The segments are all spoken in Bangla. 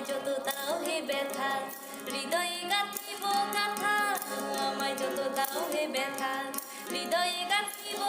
আমায় যত দাও হে ব্যথা, হৃদয়ে গাঁথিব কথা আমায় যত দাও হে ব্যথা, হৃদয়ে গাঁথিব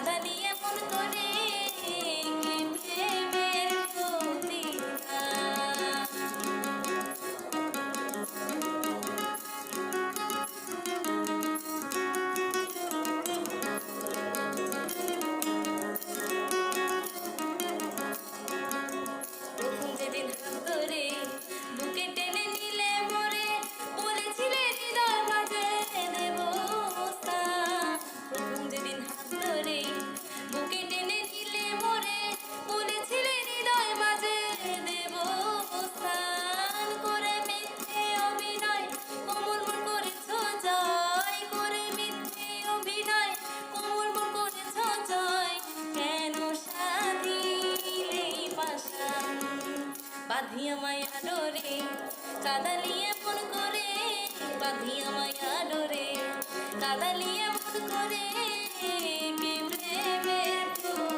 কাদা দিয়ে মন করে বাঁধিয়া মায়া ডোরে কাদালিয়ে মন করে বাঁধিয়া মায়া ডোরে কাদালিয়ে মন করে প্রেমের ফুল।